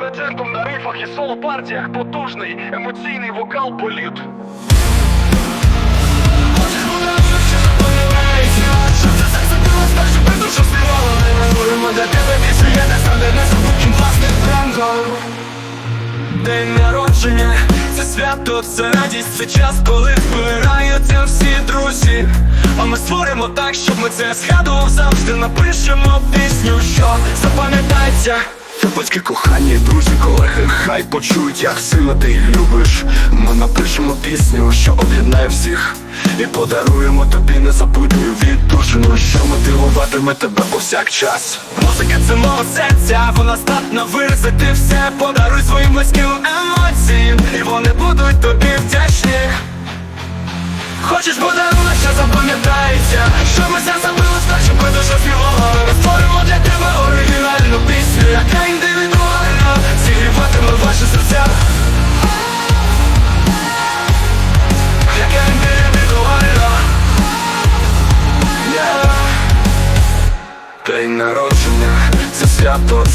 Легендом на рифах і соло партіях потужний емоційний вокал політ. День народження, це свято, це радість, це час, коли збираються всі друзі. А ми створимо так, щоб ми це згадував завжди. Напишемо пісню, що запам'ятається. Батьки кохані, друзі, колеги, хай почують, як сильно ти любиш. Ми напишемо пісню, що об'єднає всіх, і подаруємо тобі незабутню віддушину, що мотивуватиме тебе повсякчас. Музика це мого серця, вона здатна виразити все. Подаруй своїм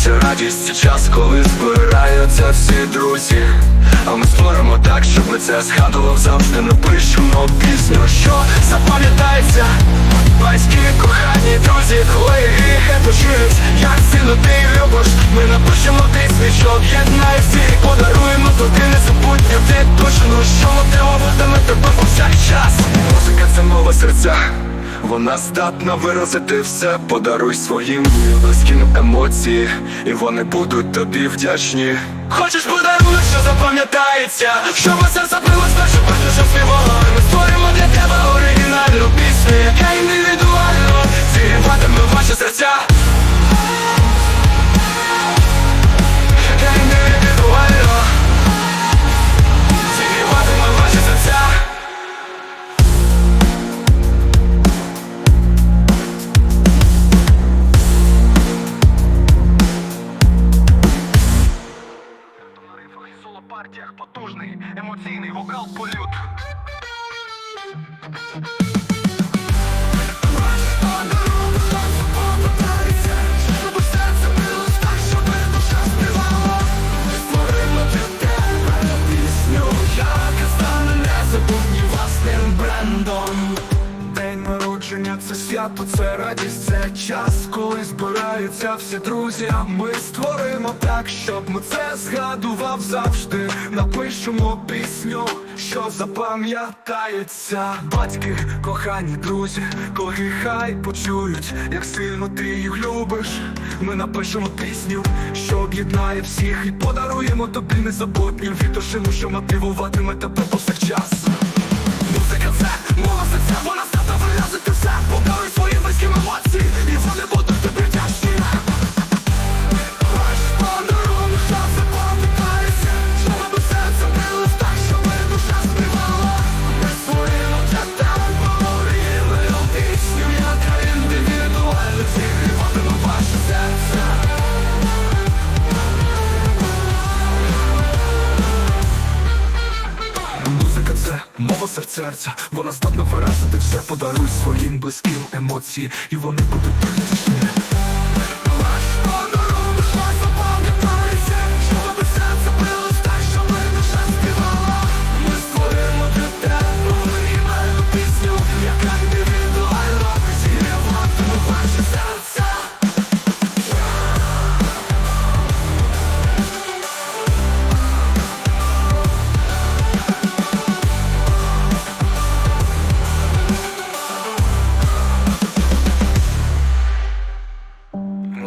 це радість, час, коли збираються всі друзі. А ми створимо так, щоб ми це згадував завжди. Напишемо пісню, що запам'ятається Батьки, кохані, друзі, колеги, почують Як сильно ти любиш Ми напишемо пісню, що об'єднає всіх Подаруємо тобі незабутню віддушину Що мотивуватиме тебе повсякчас Музика це мова серця. Вона здатна виразити все, подаруй своїм близьким емоції, і вони будуть тобі вдячні. Хочеш подарунок, що запам'ятається? Що ми все забилось, перше, що співала Ми створимо для тебе вокал народження це свято, це радість, це час, коли збираються всі друзі. А ми створимо так, щоб ми це згадував завжди. Напишемо пісню, що запам'ятається. Батьки, кохані друзі, колеги хай почують, як сильно ти їх любиш. Ми напишемо пісню, що об'єднає всіх, і подаруємо тобі незабутню віддушину, що мотивуватиме тебе повсякчас. Мова серця, вона здатна виразити все, подаруй своїм близьким емоції, і вони будуть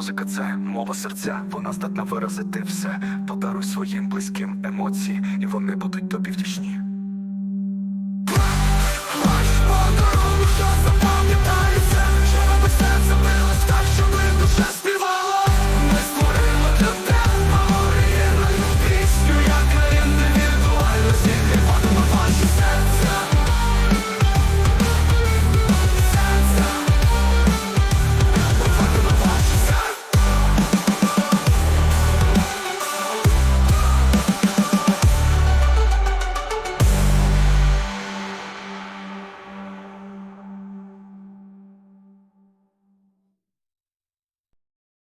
Музика це мова серця, вона здатна виразити все. Подаруй своїм близьким емоції, і вони будуть тобі вдячні.